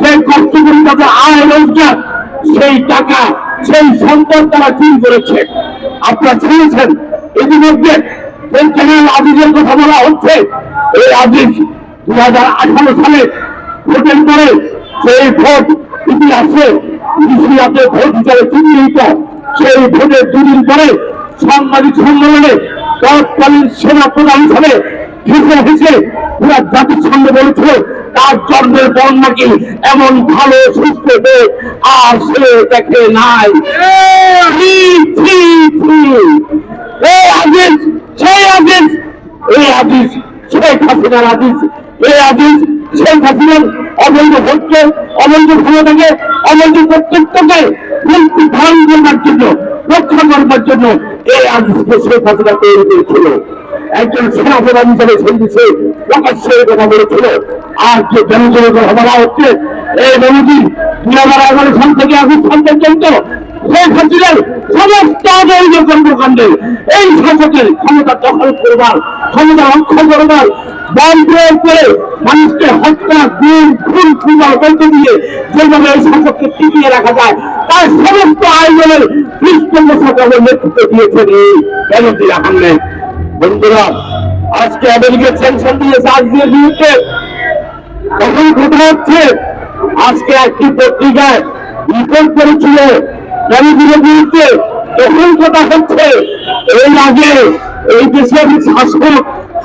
যে কষ্ট করে আয় রোজগার, সেই টাকা, সেই সম্পদ তারা চুরি করেছে। আপনারা শুনেছেন ইতিমধ্যে চ্যানেল আজিজের কথা বলা হচ্ছে। এই আজিজ দু হাজার আঠারো সালে ভোটের পরে সেই ভোট ইতিহাসে ইতিহাসে ভোট হিসাবে চিহ্নিত। সেই ভোটের দুদিন পরে সাংবাদিক সম্মেলনে তৎকালীন সেনা প্রধান হিসাবে হেসে হেসে পুরা জাতিসংঘ বলেছিল তার জন্মের পর নাকি এমন ভালো সুস্থ আর সে দেখে নাই। ছি, ছি, ছি। এই আজিজ সেই আজিজ এই আজিজ শেখ হাসিনার আজিজ এই আজিজ শেখ হাসিনার অবৈধ ভোটকে অবৈধ ক্ষমতাকে অবৈধ কর্তৃত্বকে মুক্তি ধারণ করবার জন্য রক্ষা করবার জন্য এই আজিজকে শেখ হাসিনা তৈরি করেছিল। একজন সেনাপ্রধান হিসেবে সেই দেশে প্রকাশ্যে কথা বলেছিল আর যে বেনজিরের কথা হচ্ছে এই বেনজির দুই হাজার এগারো সাল থেকে আগস্ট সাল পর্যন্ত সমস্ত অবৈধ কর্মকাণ্ডে এই শাসকের ক্ষমতা দখল করবার, ক্ষমতা রক্ষা করবার বল প্রয়োগ করে মানুষকে হত্যা গুণ খুন খুবার বলতে দিয়ে যেভাবে এই শাসককে টিকিয়ে রাখা যায়, তার সমস্ত আয়োজনের পৃষ্ঠপোষকভাবে নেতৃত্ব দিয়েছেন এই বেনজির আহমেদ বন্ধুরা, আজকে আমেরিকা স্যাংশন দিয়েছে আজকের বিরুদ্ধে তখন কথা হচ্ছে? আজকে একটি পত্রিকায় রিপোর্ট করেছিল বেনজিরের বিরুদ্ধে তখন কথা হচ্ছে? এর আগে এই দেশের শাসক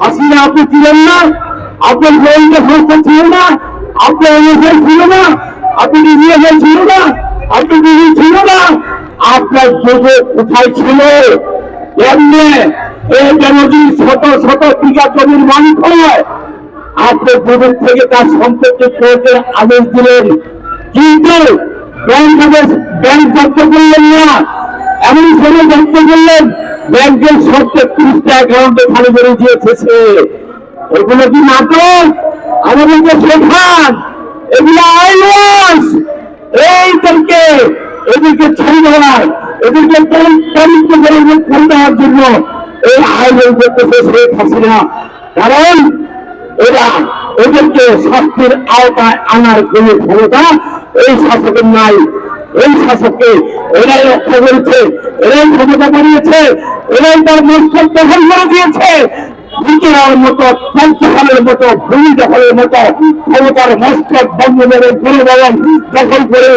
হাসিনা, আপনি ছিলেন না? আপনার গোয়েন্দা সংস্থা ছিল না? আপনার এনএসএল ছিল না? আপনি ডিজিএফএল ছিল না? আপনি ছিল না? আপনার যোগ কোথায় ছিল। এমনি এই জনজি শত শত বিঘা জমির মালিক হয় আপনি প্রদেশ থেকে তার সম্পত্তি প্রয়োগের আদেশ দিলেন। কিন্তু ব্যাংক ব্যাংক জব্দ করলেন না। এমন সময় জব্দ করলেন, ব্যাংকের সব তেত্রিশটা অ্যাকাউন্টে খালি করে দিয়েছে এগুলো কি নাটক? আমাদেরকে শেখান এগুলো আইওয়াস এইদেরকে এদেরকে ছেড়ে দেওয়ার, এদেরকে পরিচালিত করে দেওয়ার জন্য এই আয়োজন করতেছে শেখ হাসিনা কারণ এরা এদেরকে শাস্তির আওতায় আনার কোন ক্ষমতা এই শাসকের নাই। এই শাসককে এরাই রক্ষা করেছে, এরাই ক্ষমতা বানিয়েছে এরাই তার মস্তক দখল করে দিয়েছে। মতো মতো ভূমি দখলের মতো ক্ষমতার মস্তক দখল করে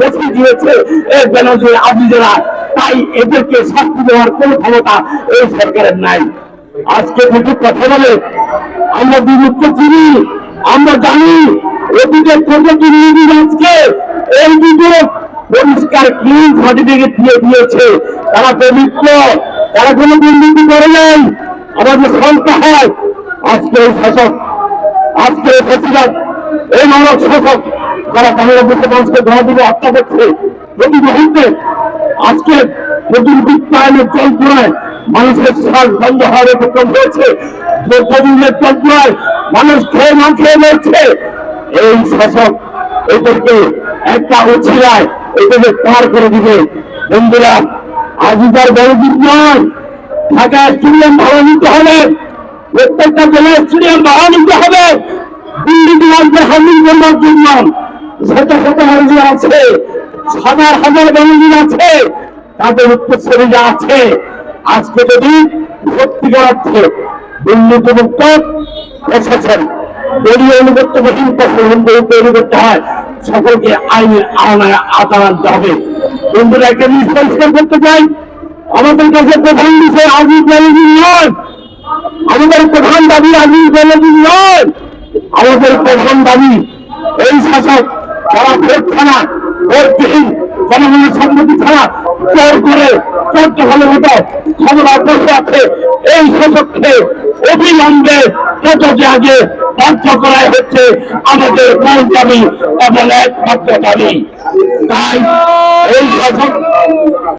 বেছে দিয়েছে। এই বেনজির আবিজেরা তাই এদেরকে শাস্তি দেওয়ার কোন ক্ষমতা এই সরকারের নাই। আজকে দুটো কথা বলে আমরা বিভক্ত চিনি, আমরা জানি অতীতের দুর্নীতি আজকে। এই দুটো পরিষ্কার ক্লিন সার্টিফিকেট দিয়ে দিয়েছে। তারা পবিত্র, তারা কোনো দুর্নীতি করে নাই। আমাদের সংখ্যা হয়, আজকে এই শাসক, আজকে এই প্রেসিডেন্ট, এই মানব শাসক, যারা বাংলাদেশের মানুষকে ধরা দিবে, হত্যা করছে। প্রতি মুহূর্তে আজকে নতুন বিত্তায়নের যন্ত্রণায় মানুষের শ্বাস বন্ধ হওয়ার উপক্রম হয়েছে মানুষ খেয়ে না খেয়ে মরছে। এই শাসক এদেরকে একটা উছিলায় এদেরকে পার করে দিবে। বন্ধুরা আজিকার বড় নয়। ঢাকা স্টেডিয়াম ভাড়া নিতে হবে। প্রত্যেকটা জেলা স্টেডিয়াম ভাড়া নিতে হবে। দিল্লি রাজ্যে হামিল জন্য শত শত মানুষ আছে। হাজার হাজার মানুষ আছে। তাদের উত্তরসূরিরা আছে। আজকে যদি সত্যিকার অর্থে দুর্নীতিমুক্ত প্রশাসন দলীয় অনুগত্যহীন প্রশাসন যদি তৈরি করতে হয়, সকলকে আইনের আওনায় আনতে হবে। বন্ধুরা, একটা জিনিস পরিষ্কার করতে চাই। আমাদের কাছে প্রধান বিষয় আজিজ ব্যানার্জি নয়। আমাদের প্রধান দাবি আজিজ ব্যানার্জি নয়। আমাদের প্রধান দাবি এই শাসক, যারা ভোট ছাড়া ভোটবিহীন জনগণের সম্মতি ছাড়া চোর করে চোদ্দ হলে মতো ক্ষমতা বসে আছে এই সপক্ষে অবিলম্বে যত আগে বাধ্য করাই হচ্ছে আমাদের মূল দাবি এবং একমাত্র দাবি। তাই এই শাসক